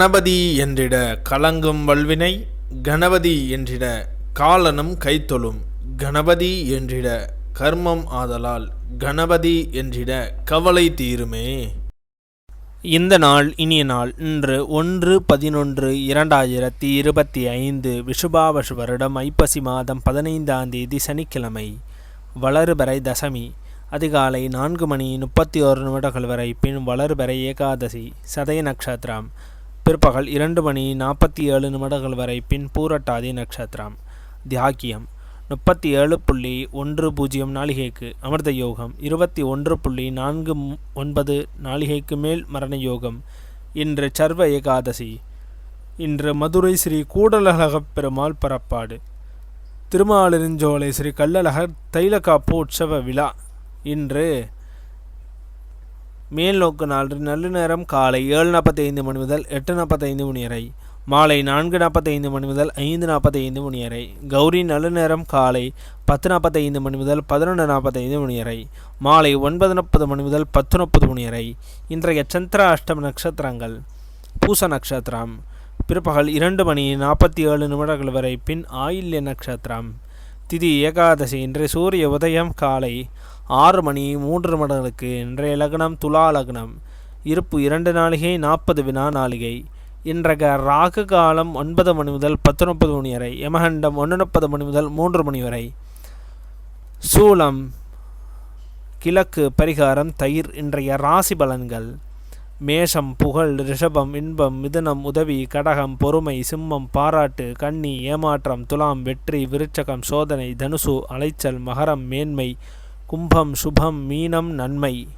கணபதி என்றிட கலங்கும் வல்வினை கணபதி என்றிட காலனும் கைத்தொழும். கணபதி என்றிட கர்மம் ஆதலால் கணபதி என்றிட கவலை தீருமே. இந்த நாள் இனிய நாள் இன்று ஒன்று பதினொன்று இரண்டாயிரத்தி இருபத்தி ஐந்து விஷுபாவசு வருடம் ஐப்பசி மாதம் பதினைந்தாம் தேதி சனிக்கிழமை வளர்பறை தசமி அதிகாலை நான்கு மணி முப்பத்தி ஓரு நிமிடங்கள் வரை பின் வளர்பறை ஏகாதசி சதய நட்சத்திரம். பிற்பகல் இரண்டு மணி நாற்பத்தி ஏழு நிமிடங்கள் வரை பின் பூரட்டாதி நட்சத்திரம். தியாகியம். முப்பத்தி ஏழு புள்ளி ஒன்று பூஜ்ஜியம் நாளிகைக்கு அமிர்த யோகம். இருபத்தி ஒன்று புள்ளி நான்கு ஒன்பது நாளிகைக்கு மேல் மரண யோகம். இன்று சர்வ ஏகாதசி. இன்று மதுரை ஸ்ரீ கூடலக பெருமாள் பரப்பாடு திருமாலிருஞ்சோலை ஸ்ரீ கல்லழகர் தைலக்காப்பு உற்சவ விழா. இன்று மேல் நோக்கு நாள் நல்ல நேரம் காலை ஏழு நாற்பத்தைந்து மணி முதல் எட்டு நாற்பத்தைந்து மணி வரை மாலை நான்கு நாற்பத்தைந்து மணி முதல் ஐந்து நாற்பத்தைந்து மணி வரை கௌரி நல்ல நேரம் காலை பத்து நாற்பத்தைந்து மணி முதல் பதினொன்று நாற்பத்தைந்து மணி வரை மாலை ஒன்பது முப்பது மணி முதல் பத்து முப்பது மணி வரை இன்றைய சந்திர அஷ்டம நட்சத்திரங்கள் பூச நட்சத்திரம் பிற்பகல் இரண்டு மணி நாற்பத்தி ஏழு நிமிடங்கள் வரை பின் ஆயில்ய நட்சத்திரம் திதி ஏகாதசி இன்றைய சூரிய உதயம் காலை ஆறு மணி மூன்று மடங்களுக்கு இன்றைய லக்னம் துலா லக்னம். இருப்பு இரண்டு நாளிகை நாற்பது வினா நாளிகை. இன்றைய ராகு காலம் ஒன்பது மணி முதல் பத்து முப்பது மணி வரை யமகண்டம் ஒன்று முப்பது மணி முதல் மூன்று மணி வரை. சூலம் கிழக்கு பரிகாரம் தயிர் இன்றைய ராசி பலன்கள். மேஷம் புகழ் ரிஷபம் இன்பம் மிதுனம் உதவி கடகம் பொறுமை சிம்மம் பாராட்டு கன்னி ஏமாற்றம் துலாம் வெற்றி விருச்சகம் சோதனை தனுசு அலைச்சல் மகரம் மேன்மை கும்பம் சுபம் மீனம் நன்மை.